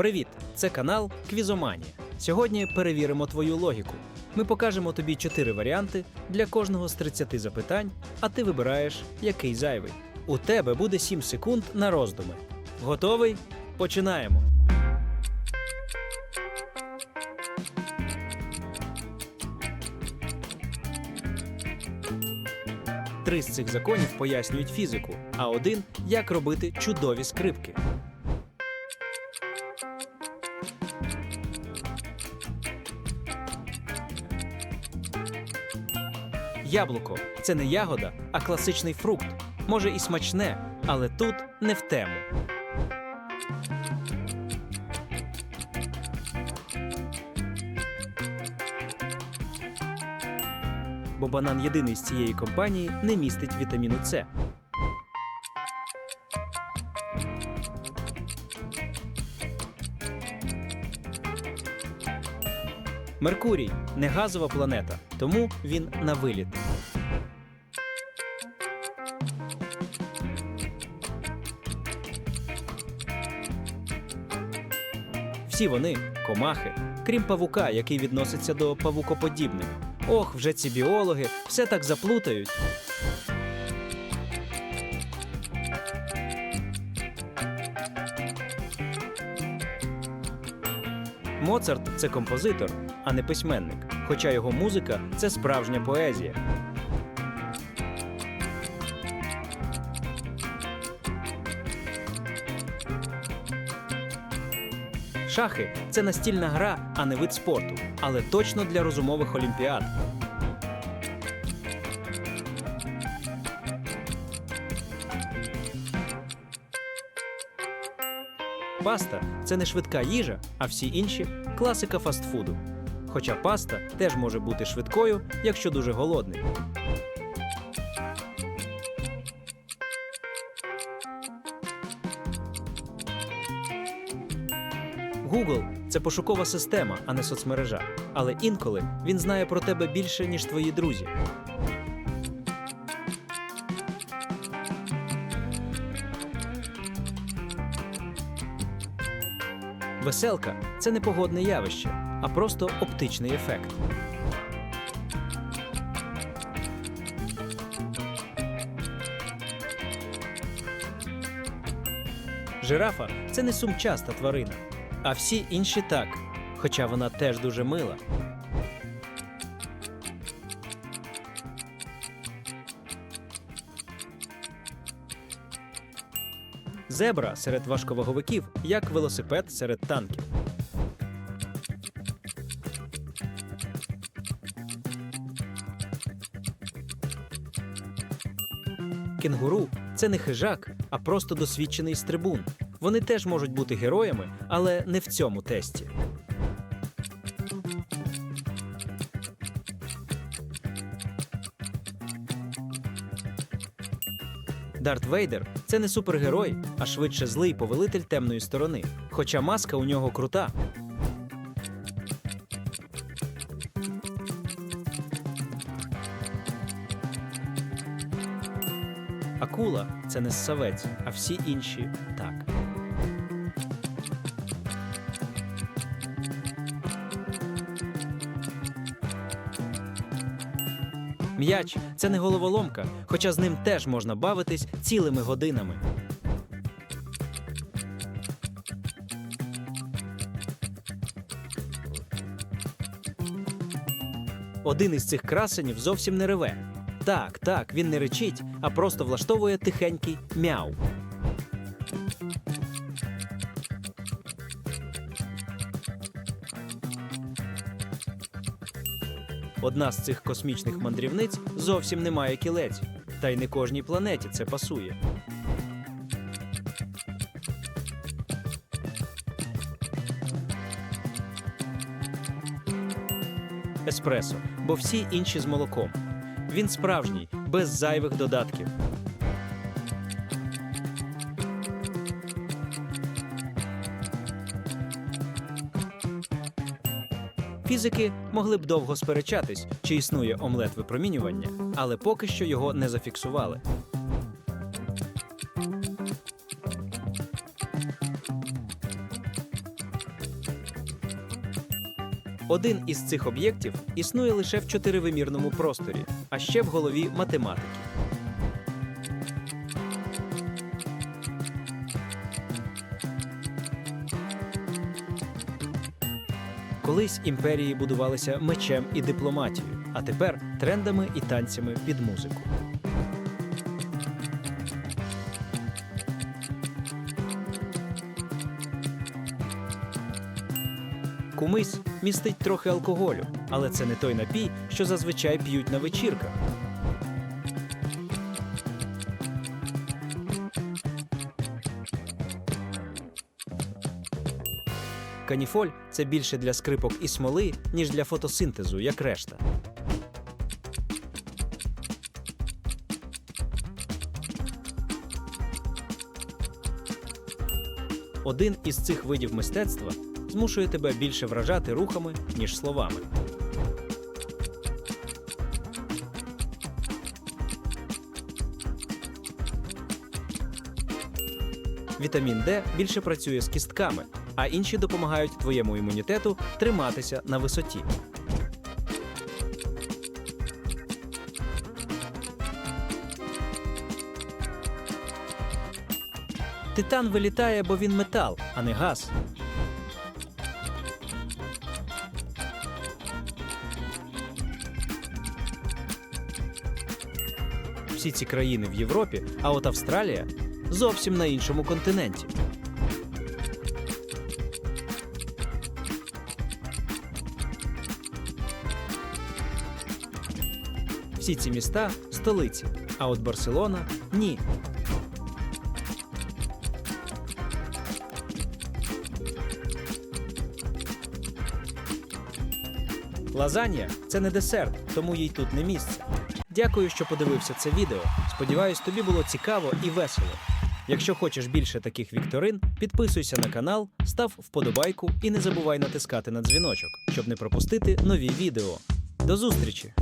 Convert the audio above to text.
Привіт! Це канал Квізоманія. Сьогодні перевіримо твою логіку. Ми покажемо тобі чотири варіанти для кожного з 30 запитань, а ти вибираєш, який зайвий. У тебе буде 7 секунд на роздуми. Готовий? Починаємо. Три з цих законів пояснюють фізику, а один як робити чудові скрипки. Яблуко це не ягода, а класичний фрукт. Може і смачне, але тут не в тему. Бо банан єдиний з цієї компанії не містить вітаміну С. Меркурій не газова планета, тому він на виліт. Всі вони комахи, крім павука, який відноситься до павукоподібних. Ох, вже ці біологи все так заплутають. Моцарт це композитор, а не письменник. Хоча його музика це справжня поезія. Шахи це настільна гра, а не вид спорту, але точно для розумових олімпіад. Паста це не швидка їжа, а всі інші класика фастфуду. Хоча паста теж може бути швидкою, якщо дуже голодний. Google – це пошукова система, а не соцмережа. Але інколи він знає про тебе більше, ніж твої друзі. Веселка це не погодне явище, а просто оптичний ефект. Жирафа це не сумчаста тварина, а всі інші так, хоча вона теж дуже мила. Зебра серед важковаговиків як велосипед серед танків. Кенгуру це не хижак, а просто досвідчений стрибун. Вони теж можуть бути героями, але не в цьому тесті. Дарт Вейдер це не супергерой, а швидше злий повелитель темної сторони. Хоча маска у нього крута. Акула це не ссавець, а всі інші так. М'яч це не головоломка, хоча з ним теж можна бавитись цілими годинами. Один із цих красенів зовсім не реве. Так, так, він не речить, а просто влаштовує тихенький мяу. Одна з цих космічних мандрівниць зовсім не має кілець, та й не кожній планеті це пасує. Еспресо, бо всі інші з молоком. Він справжній, без зайвих додатків. Фізики могли б довго сперечатись, чи існує омлет випромінювання, але поки що його не зафіксували. Один із цих об'єктів існує лише в чотиривимірному просторі, а ще в голові математики. Колись імперії будувалися мечем і дипломатією, а тепер трендами і танцями під музику. Кумис містить трохи алкоголю, але це не той напій, що зазвичай п'ють на вечірках. Каніфоль це більше для скрипок і смоли, ніж для фотосинтезу, як решта. Один із цих видів мистецтва змушує тебе більше вражати рухами, ніж словами. Вітамін Д більше працює з кістками, а інші допомагають твоєму імунітету триматися на висоті. Титан вилітає, бо він метал, а не газ. Всі ці країни в Європі, а от Австралія зовсім на іншому континенті. Всі ці міста столиці, а от Барселона ні. Лазанья це не десерт, тому їй тут не місце. Дякую, що подивився це відео. Сподіваюсь, тобі було цікаво і весело. Якщо хочеш більше таких вікторин, підписуйся на канал, став вподобайку і не забувай натискати на дзвіночок, щоб не пропустити нові відео. До зустрічі!